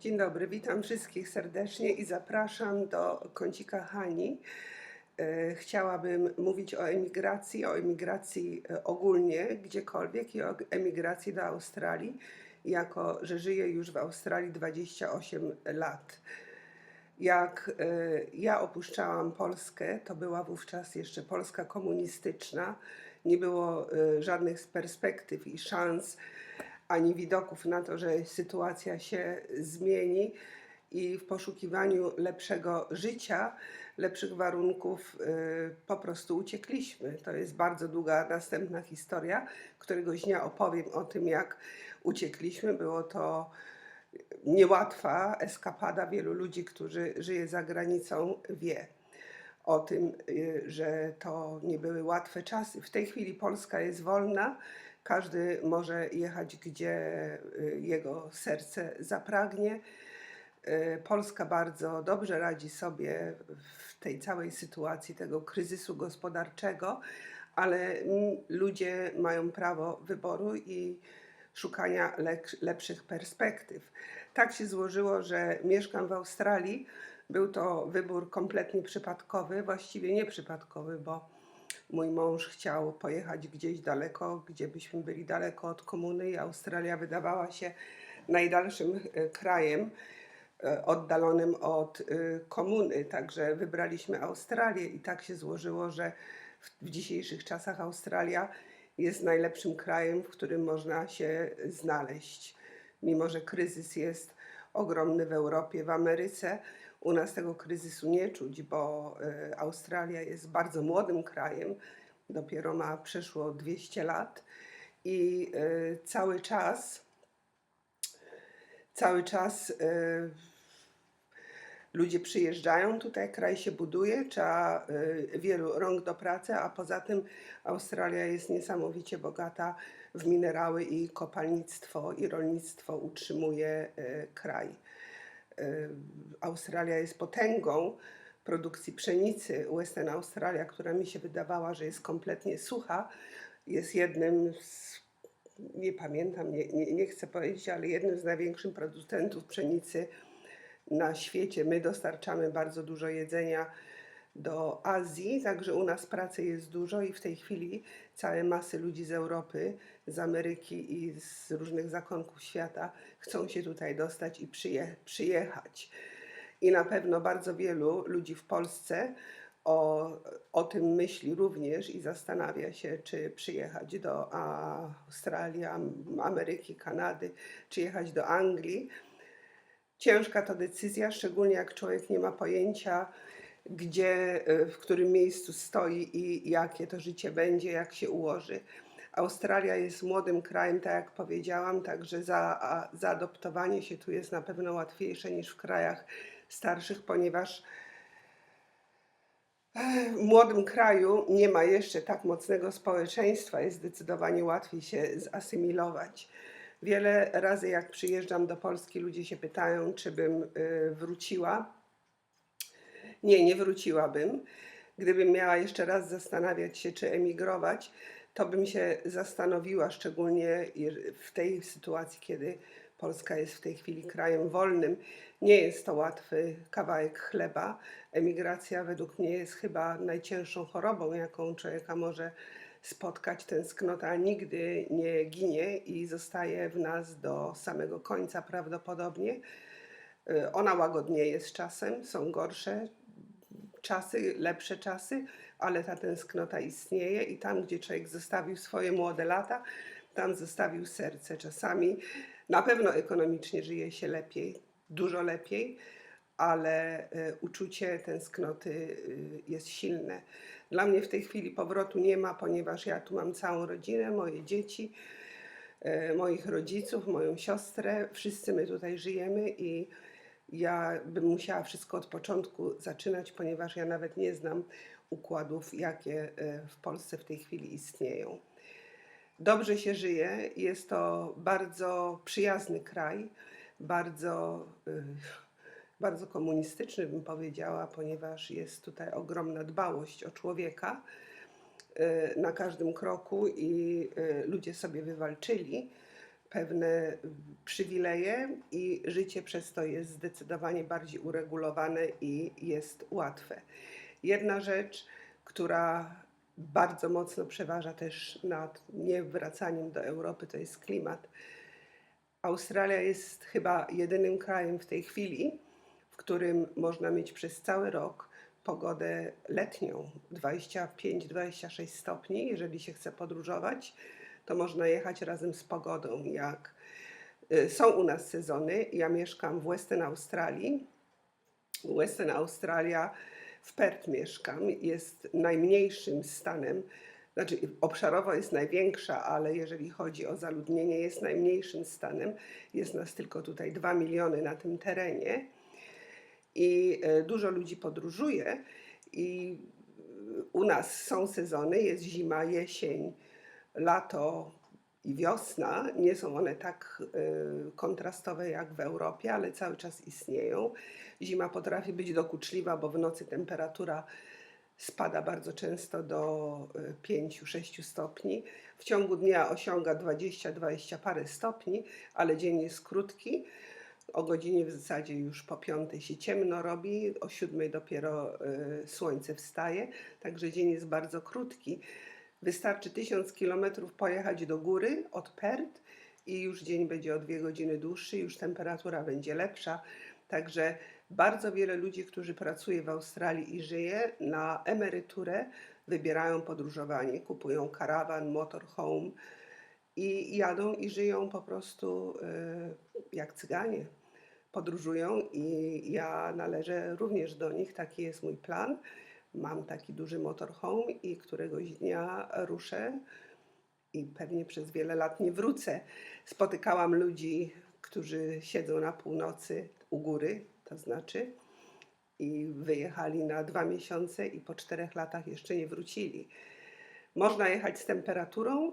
Dzień dobry, witam wszystkich serdecznie i zapraszam do kącika Hani. E, Chciałabym mówić o emigracji, o emigracji e, ogólnie, gdziekolwiek i o emigracji do Australii, jako że żyję już w Australii 28 lat. Jak e, ja opuszczałam Polskę, to była wówczas jeszcze Polska komunistyczna. Nie było żadnych perspektyw i szans, ani widoków na to, że sytuacja się zmieni i w poszukiwaniu lepszego życia, lepszych warunków e, po prostu uciekliśmy. To jest bardzo długa następna historia. Któregoś dnia opowiem o tym, jak uciekliśmy. Było to niełatwa eskapada. Wielu ludzi, którzy żyje za granicą, wie o tym, y, że to nie były łatwe czasy. W tej chwili Polska jest wolna. Każdy może jechać, gdzie y, jego serce zapragnie. Y, Polska bardzo dobrze radzi sobie w tej całej sytuacji tego kryzysu gospodarczego, ale ludzie mają prawo wyboru i szukania lepszych perspektyw. Tak się złożyło, że mieszkam w Australii. Był to wybór kompletnie przypadkowy, właściwie nieprzypadkowy, bo mój mąż chciał pojechać gdzieś daleko, gdzie byśmy byli daleko od komuny i Australia wydawała się najdalszym e, krajem e, oddalonym od e, komuny. Także wybraliśmy Australię i tak się złożyło, że w, w dzisiejszych czasach Australia jest najlepszym krajem, w którym można się znaleźć. Mimo, że kryzys jest ogromny w Europie, w Ameryce, u nas tego kryzysu nie czuć, bo e, Australia jest bardzo młodym krajem, dopiero ma przeszło 200 lat i e, cały czas, cały czas e, ludzie przyjeżdżają tutaj, kraj się buduje, trzeba y, wielu rąk do pracy, a poza tym Australia jest niesamowicie bogata w minerały i kopalnictwo i rolnictwo utrzymuje y, kraj. Y, Australia jest potęgą produkcji pszenicy. Western Australia, która mi się wydawała, że jest kompletnie sucha, jest jednym z, nie pamiętam, nie, nie, nie chcę powiedzieć, ale jednym z największych producentów pszenicy na świecie. My dostarczamy bardzo dużo jedzenia do Azji, także u nas pracy jest dużo i w tej chwili całe masy ludzi z Europy, z Ameryki i z różnych zakątków świata chcą się tutaj dostać i przyje, przyjechać. I na pewno bardzo wielu ludzi w Polsce o, o tym myśli również i zastanawia się, czy przyjechać do Australii, Am- Ameryki, Kanady, czy jechać do Anglii. Ciężka to decyzja, szczególnie jak człowiek nie ma pojęcia, gdzie, y, w którym miejscu stoi i jakie to życie będzie, jak się ułoży. Australia jest młodym krajem, tak jak powiedziałam, także za, zaadoptowanie się tu jest na pewno łatwiejsze niż w krajach starszych, ponieważ w młodym kraju nie ma jeszcze tak mocnego społeczeństwa, jest zdecydowanie łatwiej się zasymilować. Wiele razy, jak przyjeżdżam do Polski, ludzie się pytają, czy bym y, wróciła. Nie, nie wróciłabym. Gdybym miała jeszcze raz zastanawiać się, czy emigrować, to bym się zastanowiła, szczególnie w tej sytuacji, kiedy Polska jest w tej chwili krajem wolnym. Nie jest to łatwy kawałek chleba. Emigracja według mnie jest chyba najcięższą chorobą, jaką człowieka może spotkać. Tęsknota nigdy nie ginie i zostaje w nas do samego końca prawdopodobnie. Ona łagodnieje z czasem, są gorsze czasy, lepsze czasy, ale ta tęsknota istnieje i tam, gdzie człowiek zostawił swoje młode lata, tam zostawił serce. Czasami na pewno ekonomicznie żyje się lepiej, dużo lepiej, ale y, uczucie tęsknoty y, jest silne. Dla mnie w tej chwili powrotu nie ma, ponieważ ja tu mam całą rodzinę, moje dzieci, e, moich rodziców, moją siostrę. Wszyscy my tutaj żyjemy i ja bym musiała wszystko od początku zaczynać, ponieważ ja nawet nie znam układów, jakie e, w Polsce w tej chwili istnieją. Dobrze się żyje, jest to bardzo przyjazny kraj, bardzo, y, bardzo komunistyczny bym powiedziała, ponieważ jest tutaj ogromna dbałość o człowieka y, na każdym kroku i ludzie sobie wywalczyli pewne przywileje i życie przez to jest zdecydowanie bardziej uregulowane i jest łatwe. Jedna rzecz, która bardzo mocno przeważa też nad niewracaniem do Europy, to jest klimat. Australia jest chyba jedynym krajem w tej chwili, w którym można mieć przez cały rok pogodę letnią 25-26 stopni. Jeżeli się chce podróżować, to można jechać razem z pogodą. Jak y, są u nas sezony, ja mieszkam w Western Australii. Western Australia, w Perth mieszkam, jest najmniejszym stanem, znaczy obszarowo jest największa, ale jeżeli chodzi o zaludnienie, jest najmniejszym stanem. Jest nas tylko tutaj 2 miliony na tym terenie i e, dużo ludzi podróżuje i u nas są sezony, jest zima, jesień, lato i wiosna. Nie są one tak e, kontrastowe jak w Europie, ale cały czas istnieją. Zima potrafi być dokuczliwa, bo w nocy temperatura spada bardzo często do 5-6 stopni. W ciągu dnia osiąga 20-20 parę stopni, ale dzień jest krótki. O godzinie w zasadzie już po piątej się ciemno robi, o siódmej dopiero y, słońce wstaje, także dzień jest bardzo krótki. Wystarczy 1000 kilometrów pojechać do góry od Perth i już dzień będzie o dwie godziny dłuższy, już temperatura będzie lepsza. Także bardzo wiele ludzi, którzy pracuje w Australii i żyje na emeryturę, wybierają podróżowanie, kupują karawan, motorhome i jadą i żyją po prostu y, jak cyganie. Podróżują i ja należę również do nich, taki jest mój plan. Mam taki duży motorhome i któregoś dnia ruszę i pewnie przez wiele lat nie wrócę. Spotykałam ludzi, którzy siedzą na północy u góry, to znaczy, i wyjechali na dwa miesiące i po czterech latach jeszcze nie wrócili. Można jechać z temperaturą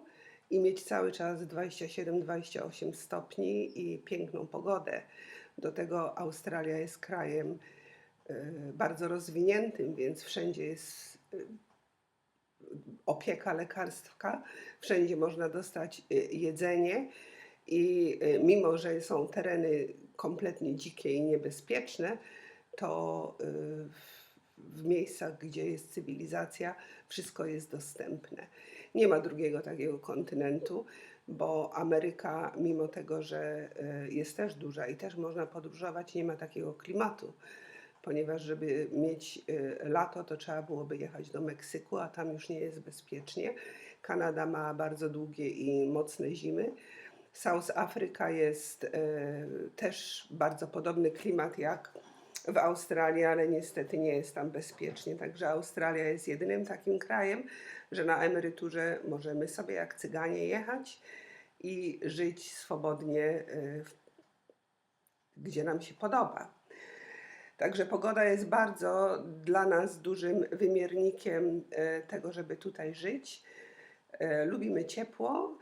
i mieć cały czas 27-28 stopni i piękną pogodę. Do tego Australia jest krajem bardzo rozwiniętym, więc wszędzie jest y, opieka lekarska, wszędzie można dostać y, jedzenie i y, mimo, że są tereny kompletnie dzikie i niebezpieczne, to y, w miejscach, gdzie jest cywilizacja, wszystko jest dostępne. Nie ma drugiego takiego kontynentu, bo Ameryka, mimo tego, że y, jest też duża i też można podróżować, nie ma takiego klimatu. Ponieważ, żeby mieć lato, to trzeba byłoby jechać do Meksyku, a tam już nie jest bezpiecznie. Kanada ma bardzo długie i mocne zimy. South Africa jest e, też bardzo podobny klimat jak w Australii, ale niestety nie jest tam bezpiecznie. Także Australia jest jedynym takim krajem, że na emeryturze możemy sobie jak cyganie jechać i żyć swobodnie, e, gdzie nam się podoba. Także pogoda jest bardzo dla nas dużym wymiernikiem e, tego, żeby tutaj żyć. Lubimy ciepło.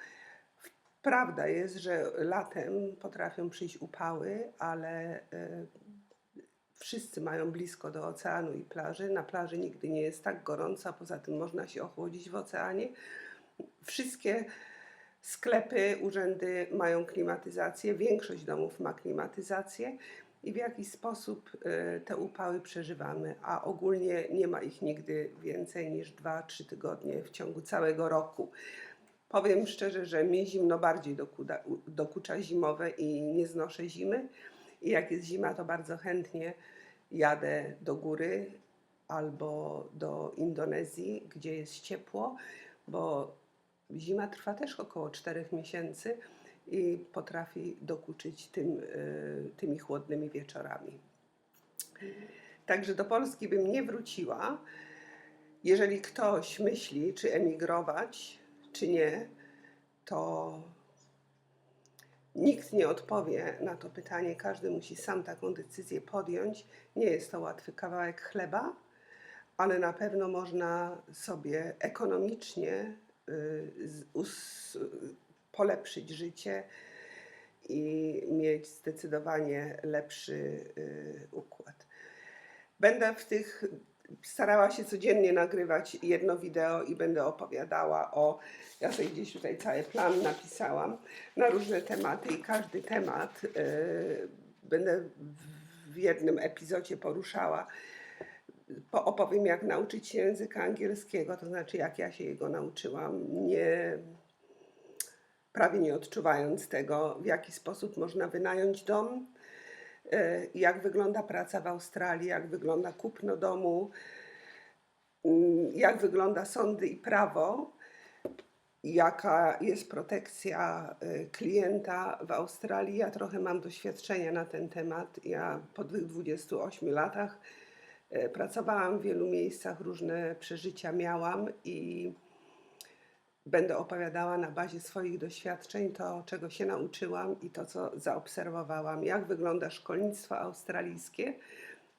Prawda jest, że latem potrafią przyjść upały, ale y, wszyscy mają blisko do oceanu i plaży. Na plaży nigdy nie jest tak gorąco, poza tym można się ochłodzić w oceanie. Wszystkie sklepy, urzędy mają klimatyzację, większość domów ma klimatyzację i w jakiś sposób y, te upały przeżywamy, a ogólnie nie ma ich nigdy więcej niż 2-3 tygodnie w ciągu całego roku. Powiem szczerze, że mi zimno bardziej dokuda, dokucza zimowe i nie znoszę zimy. I jak jest zima, to bardzo chętnie jadę do góry albo do Indonezji, gdzie jest ciepło, bo zima trwa też około 4 miesięcy i potrafi dokuczyć tym, y, tymi chłodnymi wieczorami. Także do Polski bym nie wróciła. Jeżeli ktoś myśli, czy emigrować, czy nie, to nikt nie odpowie na to pytanie. Każdy musi sam taką decyzję podjąć. Nie jest to łatwy kawałek chleba, ale na pewno można sobie ekonomicznie polepszyć życie i mieć zdecydowanie lepszy y, układ. Będę w tych starała się codziennie nagrywać jedno wideo i będę opowiadała o. Ja sobie gdzieś tutaj cały plan napisałam na różne tematy i każdy temat y, będę w jednym epizodzie poruszała. Po, opowiem, jak nauczyć się języka angielskiego, to znaczy, jak ja się jego nauczyłam, nie, prawie nie odczuwając tego, w jaki sposób można wynająć dom, e, jak wygląda praca w Australii, jak wygląda kupno domu, mm, jak wygląda sądy i prawo, jaka jest protekcja e, klienta w Australii. Ja trochę mam doświadczenia na ten temat. Ja po tych 28 latach pracowałam w wielu miejscach, różne przeżycia miałam i będę opowiadała na bazie swoich doświadczeń to, czego się nauczyłam i to, co zaobserwowałam, jak wygląda szkolnictwo australijskie.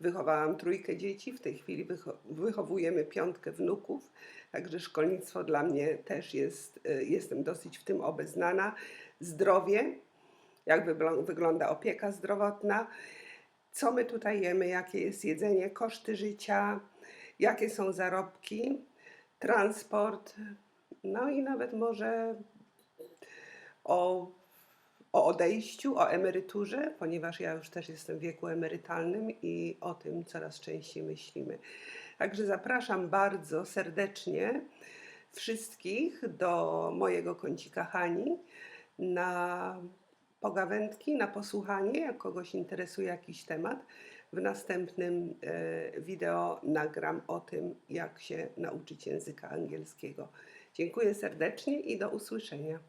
Wychowałam trójkę dzieci, w tej chwili wycho- wychowujemy piątkę wnuków, także szkolnictwo dla mnie też jest, y, jestem dosyć w tym obeznana. Zdrowie, jak wygląda opieka zdrowotna, co my tutaj jemy, jakie jest jedzenie, koszty życia, jakie są zarobki, transport, no i nawet może o, o odejściu, o emeryturze, ponieważ ja już też jestem w wieku emerytalnym i o tym coraz częściej myślimy. Także zapraszam bardzo serdecznie wszystkich do mojego kącika Hani na pogawędki, na posłuchanie, jak kogoś interesuje jakiś temat. W następnym e, wideo nagram o tym, jak się nauczyć języka angielskiego. Dziękuję serdecznie i do usłyszenia.